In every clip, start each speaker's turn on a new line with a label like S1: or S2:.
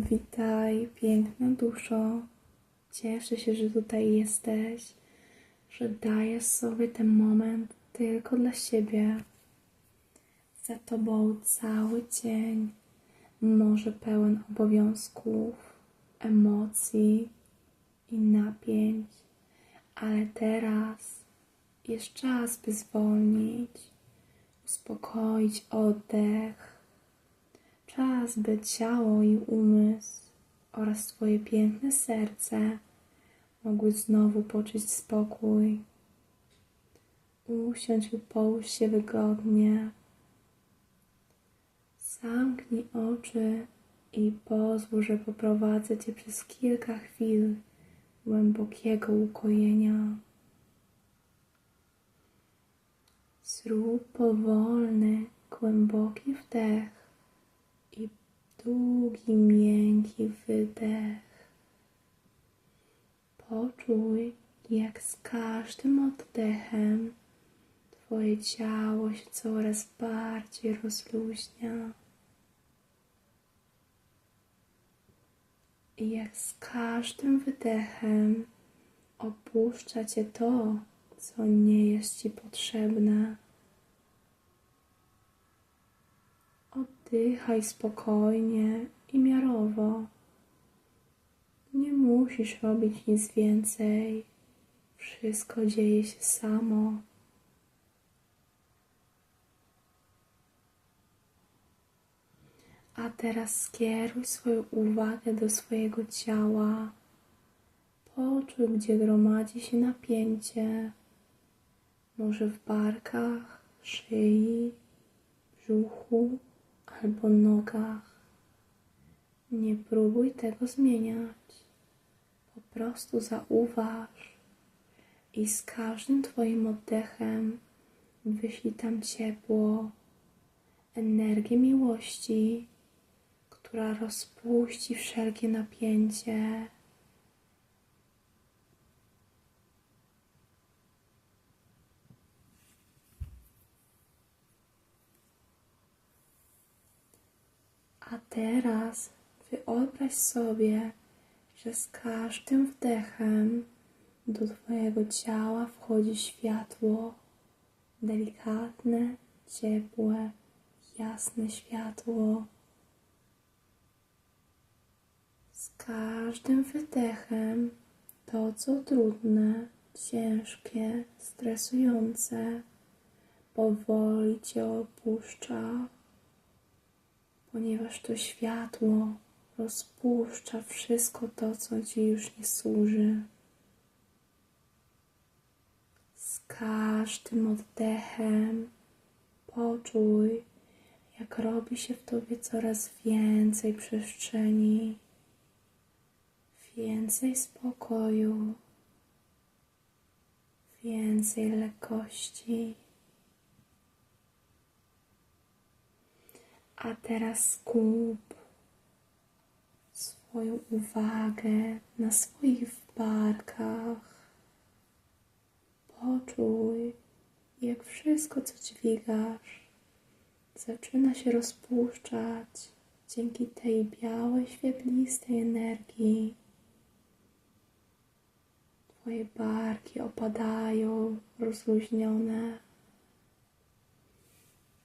S1: Witaj, piękna duszo. Cieszę się, że tutaj jesteś, że dajesz sobie ten moment tylko dla siebie. Za tobą cały dzień, może pełen obowiązków, emocji i napięć, ale teraz jest czas, by zwolnić, uspokoić oddech Czas, by ciało i umysł oraz Twoje piękne serce mogły znowu poczuć spokój. Usiądź lub połóż się wygodnie. Zamknij oczy i pozwól, że poprowadzę Cię przez kilka chwil głębokiego ukojenia. Zrób powolny, głęboki wdech długi, miękki wydech. Poczuj, jak z każdym oddechem Twoje ciało się coraz bardziej rozluźnia. I jak z każdym wydechem opuszcza Cię to, co nie jest Ci potrzebne. Oddychaj spokojnie i miarowo. Nie musisz robić nic więcej. Wszystko dzieje się samo. A teraz skieruj swoją uwagę do swojego ciała. Poczuj, gdzie gromadzi się napięcie. Może w barkach, szyi, brzuchu albo nogach. Nie próbuj tego zmieniać. Po prostu zauważ i z każdym Twoim oddechem wyślij tam ciepło, energię miłości, która rozpuści wszelkie napięcie. A teraz wyobraź sobie, że z każdym wdechem do Twojego ciała wchodzi światło, delikatne, ciepłe, jasne światło. Z każdym wydechem to, co trudne, ciężkie, stresujące, powoli Cię opuszcza ponieważ to światło rozpuszcza wszystko to, co Ci już nie służy. Z każdym oddechem poczuj, jak robi się w Tobie coraz więcej przestrzeni, więcej spokoju, więcej lekkości. A teraz skup swoją uwagę na swoich barkach. Poczuj, jak wszystko, co dźwigasz, zaczyna się rozpuszczać dzięki tej białej, świetlistej energii. Twoje barki opadają, rozluźnione.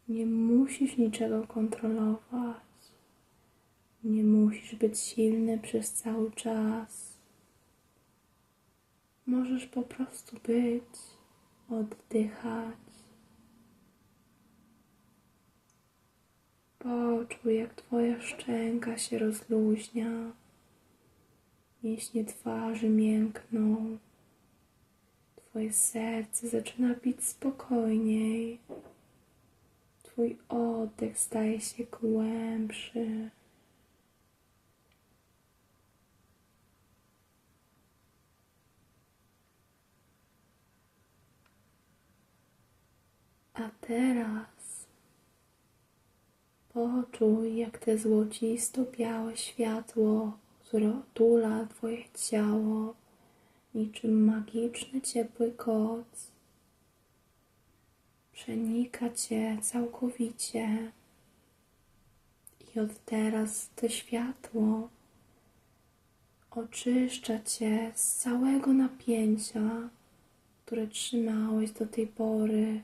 S1: Nie musisz niczego kontrolować. Nie musisz być silny przez cały czas. Możesz po prostu być, oddychać. Poczuj, jak Twoja szczęka się rozluźnia. Mięśnie twarzy miękną. Twoje serce zaczyna bić spokojniej. Twój oddech staje się głębszy. A teraz poczuj, jak te złocisto-białe światło, które otula Twoje ciało, niczym magiczny, ciepły koc, przenika Cię całkowicie. I od teraz to światło Oczyszcza cię z całego napięcia, które trzymałeś do tej pory,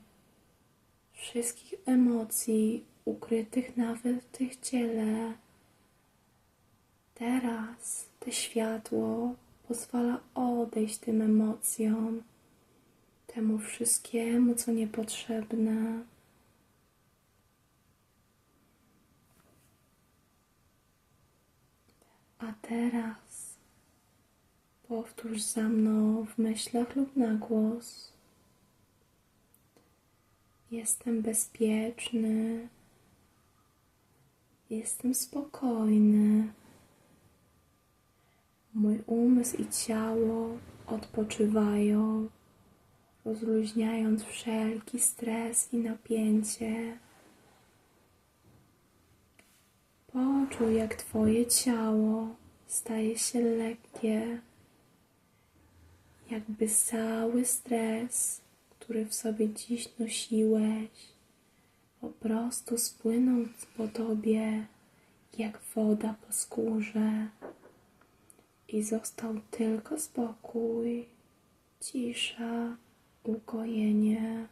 S1: wszystkich emocji ukrytych nawet w tych ciele. Teraz to światło pozwala odejść tym emocjom, temu wszystkiemu, co niepotrzebne. A teraz powtórz za mną w myślach lub na głos. Jestem bezpieczny. Jestem spokojny. Mój umysł i ciało odpoczywają, rozluźniając wszelki stres i napięcie. Poczuj, jak Twoje ciało staje się lekkie, jakby cały stres, który w sobie dziś nosiłeś, po prostu spłynął po Tobie jak woda po skórze i został tylko spokój, cisza, ukojenie.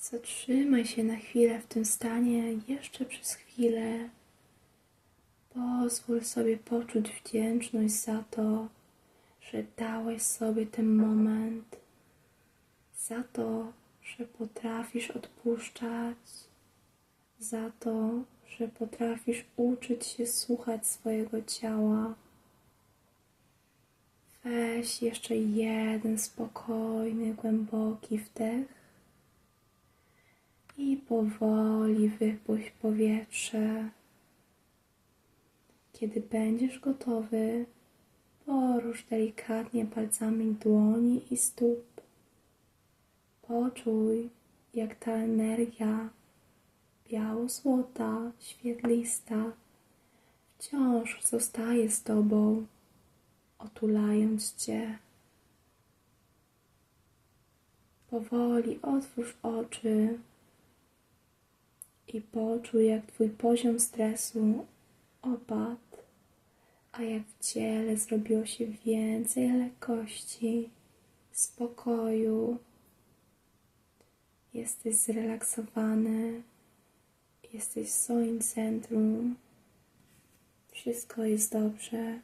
S1: Zatrzymaj się na chwilę w tym stanie, jeszcze przez chwilę. Pozwól sobie poczuć wdzięczność za to, że dałeś sobie ten moment, za to, że potrafisz odpuszczać, za to, że potrafisz uczyć się słuchać swojego ciała. Weź jeszcze jeden spokojny, głęboki wdech i powoli wypuść powietrze. Kiedy będziesz gotowy, porusz delikatnie palcami dłoni i stóp. Poczuj, jak ta energia biało-złota, świetlista wciąż zostaje z Tobą, otulając Cię. Powoli otwórz oczy i poczuj, jak Twój poziom stresu opadł, a jak w ciele zrobiło się więcej lekkości, spokoju. Jesteś zrelaksowany, jesteś w swoim centrum. Wszystko jest dobrze.